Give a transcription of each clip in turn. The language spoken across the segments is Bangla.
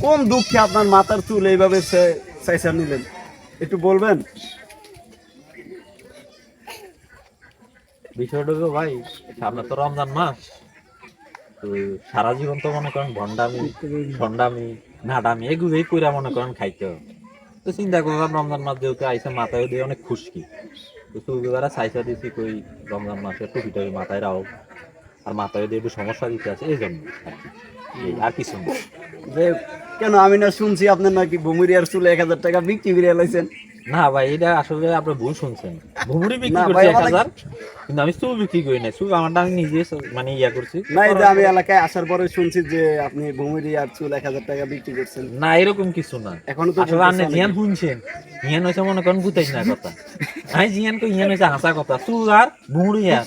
কোন দুঃখে আপনার মাথার চুল এইভাবে চাইসা নিলেন? একটু বলবেন? বিষয়টা তো ভাই সামনে তো রমজান মাস। তো সারা জীবন তো মনে করেন ভন্ডামি সন্ডামি নাডামি এগুলোই কইরা মনে করেন খাইতে হবে। তো চিন্তা করলাম রমজান মাস যেহেতু আইসে মাথায় দিয়ে অনেক খুশকি। তো চুলগুলা চাইসা দিছি কই রমজান মাসে টুপিটা মাথায় রাখো। আর মাথায় দিয়ে একটু সমস্যা দিতে আছে এই জন্য আর কি। আর কিছু না। যে কেন আমি না শুনছি আপনার নাকি ভুমুরিয়ার চুল এক হাজার টাকা বিক্রি করে লাইছেন? না ভাই এটা আসলে আপনি ভুল শুনছেন। ভুমুরি বিক্রি করছি এক হাজার কিন্তু আমি চুল বিক্রি করি না চুল আমারটা আমি নিজে মানে ইয়া করছি। না এই যে আমি এলাকায় আসার পরে শুনছি যে আপনি ভুমুরিয়ার চুল এক হাজার টাকা বিক্রি করছেন। না এরকম কিছু না। এখন তো আসলে আপনি জিয়ান শুনছেন? জিয়ান হয়েছে মনে করেন বুঝাইছ না কথা। আমি জিয়ান কই হিয়ান হয়েছে হাসা কথা। চুল আর ভুঁড়ি আর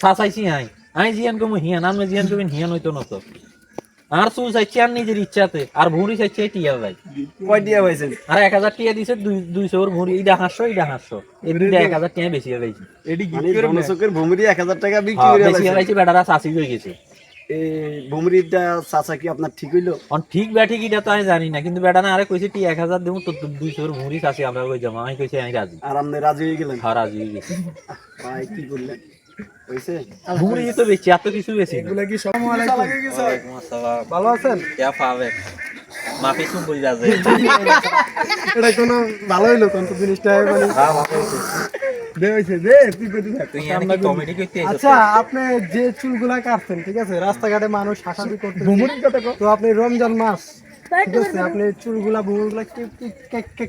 চাচাইছি আই আমি জিয়ান কমু হিয়ান আমি জিয়ান কবেন হিয়ান হইতো না তো। আর চুল চাইছি আর নিজের ইচ্ছাতে। আর ভুঁড়ি চাইছে টিয়া ভাই। কয় দিয়া হয়েছেন আর এক হাজার টিয়া দিছে দুইশো ওর ভুঁড়ি। ইটা হাসছো ইটা হাসছো এই দুইটা এক হাজার টিয়া বেশি হয়েছে মানে ভুমুরি এক হাজার টাকা বিক্রি করে বেশি লাইছেন হয়েছে বেটারা চাষি হয়ে গেছে। এই ভুমুরিটা চাচা কি আপনার ঠিক হইল? অন ঠিক কিটা তো আমি জানি না কিন্তু বেটা না আরে কইছে টি এক হাজার দেবো তো দুইশো ওর ভুঁড়ি চাষি আমরা কই জমা আমি কইছি আমি রাজি। আর আপনি রাজি হয়ে গেলেন? হ্যাঁ রাজি হয়ে গেছি। ভাই কি করলেন? আপনি যে চুলগুলা কাটছেন ঠিক আছে রাস্তাঘাটে মানুষ হাসাবি করতে তো আপনি রমজান মাস ঠিক আছে আপনি চুলগুলা গুলা কি গুলা কি কি কি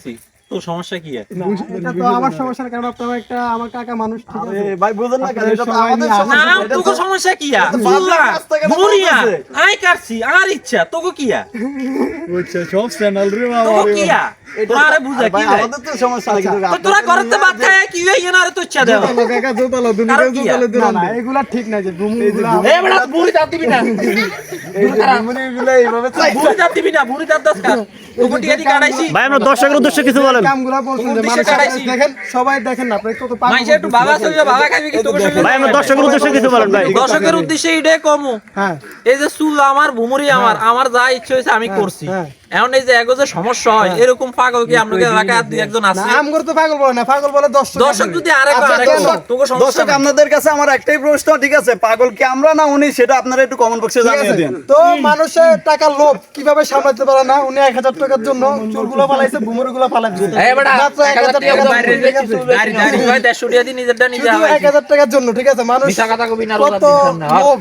কি তোর সমস্যা কি এটা তো আমার সমস্যা কারণ আপনার একটা আমার কাকা মানুষ ঠিক ভাই বুঝেন না কেন এটা আমাদের সমস্যা। তোকে সমস্যা কি এটা তো public রাস্তাঘাটে মুরিয়া বলতেছে। আমি কাটছি আর ইচ্ছা তোকে কি আ? সব চ্যানেল রে তোকে কি তোরা বুঝা কি ভাই, ভাই? আমাদের তো সমস্যা নাই তো তোরা ঘরেতে নিয়ে ভাত কি হই না আর তো ইচ্ছা দেও কাকা জোতালো দুনিয়া জোতালো আর? না এগুলা ঠিক না যে এ বুড়ি দাঁত দিবি না এই যে ভুমুরিগুলো এইভাবে বুড়ি দাঁত দিবি না বুড়ি দাঁত দাস ভাই আমরা দর্শকের উদ্দেশ্যে কিছু বলেন। কামগুলা বলছেন যে তুমি মানুষ দেশে কাটাইছি। দেখেন সবাই দেখেন না আপনি কত একটু বাবা বাবা খাইবে কি ভাই আমরা দর্শকের উদ্দেশ্যে কিছু বলেন ভাই। দর্শকের উদ্দেশ্যে এটাই কমু। হ্যাঁ। এই যে চুল আমার ভুমুরি আমার আমার যা ইচ্ছে হয়েছে আমি করছি। হ্যাঁ। এখন এই যে এগো যে সমস্যা হয় এরকম পাগল কি আপনাদের এলাকায় আর দুই একজন না আছে? আমগর তো পাগল বলে না পাগল বলে দর্শক দর্শক যদি আরেক আচ্ছা, আরেক তোকে সমস্যা দর্শক আপনাদের কাছে আমার একটাই প্রশ্ন ঠিক আছে? পাগল কি আমরা না উনি? সেটা আপনারা একটু কমেন্ট বক্সে জানিয়ে? দিন। তো মানুষের টাকার লোভ কীভাবে সামলাতে পারে না? উনি এক হাজার টাকার জন্য চুলগুলো পালাইছে বুমুরগুলো পালাইছে এই হাজার হাজার টাকা টাকার বাইরে জন্য, ঠিক আছে? দাড়ি- দাড়ি হয়, দেড়শো টাকা দিয়ে নিজেরটা নিজে। এক হাজার টাকার জন্য ঠিক আছে? মানুষ কথা কবি না, রোজার দিন হ্যাঁ। লোভ।